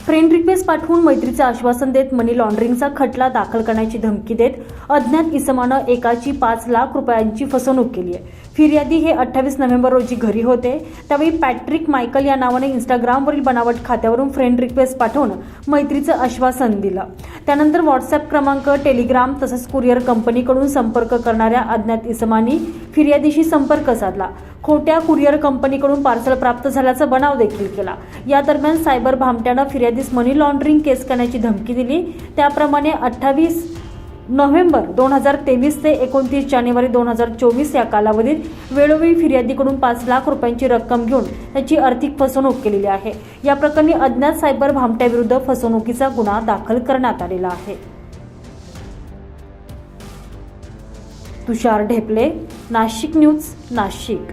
Friend request पाठवून मैत्रीचे आश्वासन देत मनी लॉन्ड्रिंगचा खटला दाखल करण्याची धमकी देत अज्ञात इसमानं एकाची पाच लाख रुपयांची फसवणूक केली आहे. फिर्यादी हे अठ्ठावीस नोव्हेंबर रोजी घरी होते. त्यावेळी पॅट्रिक मायकल या नावाने इंस्टाग्रामवरील बनावट खात्यावरून फ्रेंड रिक्वेस्ट पाठवून मैत्रीचं आश्वासन दिलं. त्यानंतर व्हॉट्सअप क्रमांक टेलिग्राम तसंच कुरिअर कंपनीकडून संपर्क करणाऱ्या अज्ञात इसमानी फिर्यादीशी संपर्क साधला. खोट्या कुरिअर कंपनीकडून पार्सल प्राप्त झाल्याचा बनाव देखील केला. या दरम्यान सायबर भामट्यानं फिर्यादीस मनी लॉन्ड्रिंग केस करण्याची धमकी दिली. त्याप्रमाणे अठ्ठावीस नोव्हेंबर दोन हजार तेवीस ते एकोणतीस जानेवारी दोन हजार चोवीस या कालावधीत वेळोवेळी फिर्यादीकडून पाच लाख रुपयांची रक्कम घेऊन त्याची आर्थिक फसवणूक केलेली आहे. या प्रकरणी अज्ञात सायबर भामट्याविरुद्ध फसवणुकीचा गुन्हा दाखल करण्यात आलेला आहे. तुषार ढेपले नाशिक न्यूज नाशिक.